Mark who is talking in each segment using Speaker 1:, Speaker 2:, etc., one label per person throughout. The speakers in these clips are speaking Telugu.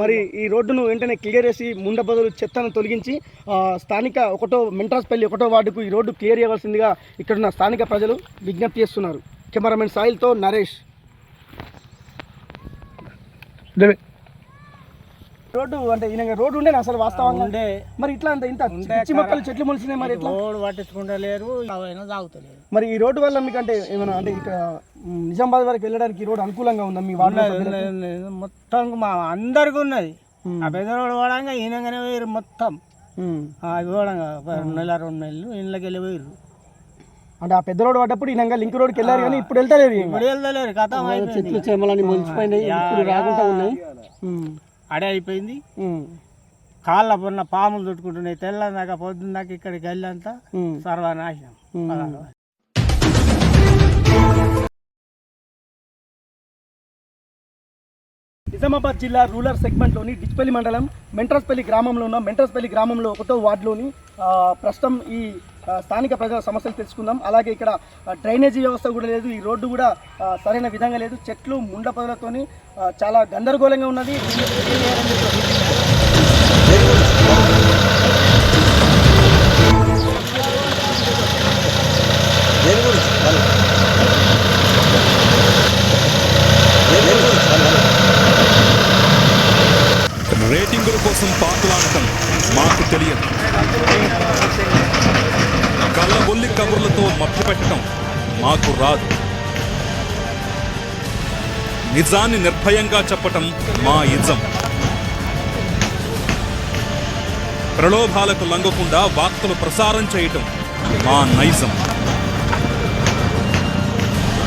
Speaker 1: మరి ఈ రోడ్డును వెంటనే క్లియర్ చేసి ముండ బదులు చెత్తను తొలగించి స్థానిక ఒకటో మెంట్రాస్పల్లి ఒకటో వార్డుకు ఈ రోడ్డు క్లియర్ చేయవలసిందిగా ఇక్కడున్న స్థానిక ప్రజలు విజ్ఞప్తి చేస్తున్నారు. కెమెరామెన్ సాయిల్తో నరేష్. రోడ్డు అంటే ఈయన రోడ్డు ఉండేనా అసలు వాస్తవంగా.
Speaker 2: ఉండే.
Speaker 1: మరి ఇట్లా అంత ఇంత
Speaker 2: ఉండే
Speaker 1: పిచ్చి మొక్కలు చెట్లు మొలిసినాయి మరి ఎట్లా?
Speaker 2: రోడ్డు పట్టించుకుంటలేరు తాగుతలేరు.
Speaker 1: మరి ఈ రోడ్డు వల్ల మీకు అంటే ఏమైనా అంటే ఇక్కడ నిజామాబాద్ వరకు వెళ్ళడానికి ఈ రోడ్డు అనుకూలంగా ఉందా మీ
Speaker 2: ఉన్నది. మొత్తం మా అందరికి ఉన్నది. ఆ పెద్ద రోడ్డు పోవడంగా ఈయనగానే పోయారు మొత్తం. అవి పోవడంగా నెల రెండు నెలలు ఇళ్ళకి వెళ్ళి పోయారు
Speaker 1: అంటే ఆ పెద్ద రోడ్డు పడ్డప్పుడు ఈయన లింక్ రోడ్కి వెళ్ళారు కానీ ఇప్పుడు వెళ్తలేదు ఈయన.
Speaker 2: ఇప్పుడు వెళ్తలేరు కథ
Speaker 1: చెట్లు చేమలని మొలిచిపోయినాయి ఇప్పుడు రాకుండా ఉన్నాయి.
Speaker 2: అడే అయిపోయింది. కాళ్ళ పొన్న పాములు చుట్టుకుంటున్నాయి. తెల్లదాకా పొద్దున్నాక ఇక్కడికి వెళ్ళంతా. సర్వనాశనం.
Speaker 1: నిజామాబాద్ జిల్లా రూరల్ సెగ్మెంట్లోని డిచ్పల్లి మండలం మెంట్రస్పల్లి గ్రామంలో ఉన్న మెంట్రస్పల్లి గ్రామంలో ఒకటో వార్డులోని ప్రస్తుతం ఈ స్థానిక ప్రజల సమస్యలు తెలుసుకుందాం. అలాగే ఇక్కడ డ్రైనేజీ వ్యవస్థ కూడా లేదు. ఈ రోడ్డు కూడా సరైన విధంగా లేదు. చెట్లు ముండ పొదలతోని చాలా గందరగోళంగా ఉన్నది.
Speaker 3: రేటింగుల కోసం పాకులాడటం మాకు తెలియదు. పొల్లి కబుర్లతో మభ్యపెట్టడం మాకు రాదు. నిజాన్ని నిర్భయంగా చెప్పటం మా ఇజం. ప్రలోభాలకు లంగకుండా వార్తలు ప్రసారం చేయటం మా నైజం.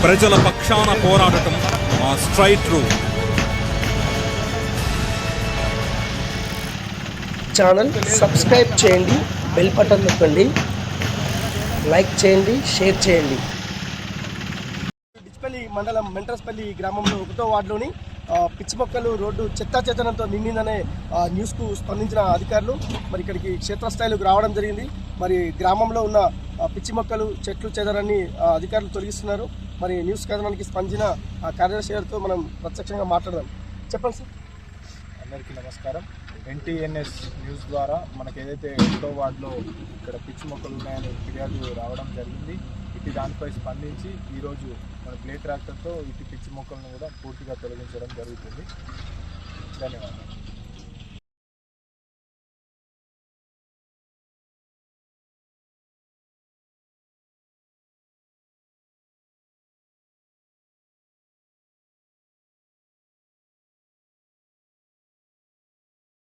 Speaker 3: ప్రజల పక్షాన పోరాడటం మా స్ట్రైట్ రూట్
Speaker 4: ఛానల్ సబ్స్క్రైబ్ చేయండి బెల్ బటన్ నొక్కండి. లైక్ చేయండి షేర్ చేయండి.
Speaker 1: డిచ్పల్లి మండలం మెంట్రస్పల్లి గ్రామంలో ఒకటో వార్డులోని పిచ్చి మొక్కలు రోడ్డు చెత్తా చెత్తనంతో నిండిందనే ఆ, న్యూస్కు స్పందించిన అధికారులు మరి ఇక్కడికి క్షేత్రస్థాయిలోకి రావడం జరిగింది. మరి గ్రామంలో ఉన్న పిచ్చి మొక్కలు చెట్లు చెదరని అధికారులు తొలగిస్తున్నారు. మరి న్యూస్ కథనానికి స్పందించిన కార్యదర్శి గారితో మనం ప్రత్యక్షంగా మాట్లాడదాం. చెప్పండి సార్.
Speaker 5: అందరికీ నమస్కారం. ఎన్టీఎన్ఎస్ న్యూస్ ద్వారా మనకు ఏదైతే రెండో వార్డులో ఇక్కడ పిచ్చి మొక్కలు ఉన్నాయని ఫిర్యాదు రావడం జరిగింది. ఇటు దానిపై స్పందించి ఈరోజు మన ప్లే ట్రాక్టర్తో ఇటు పిచ్చి మొక్కలను కూడా పూర్తిగా తొలగించడం జరుగుతుంది. ధన్యవాదాలు.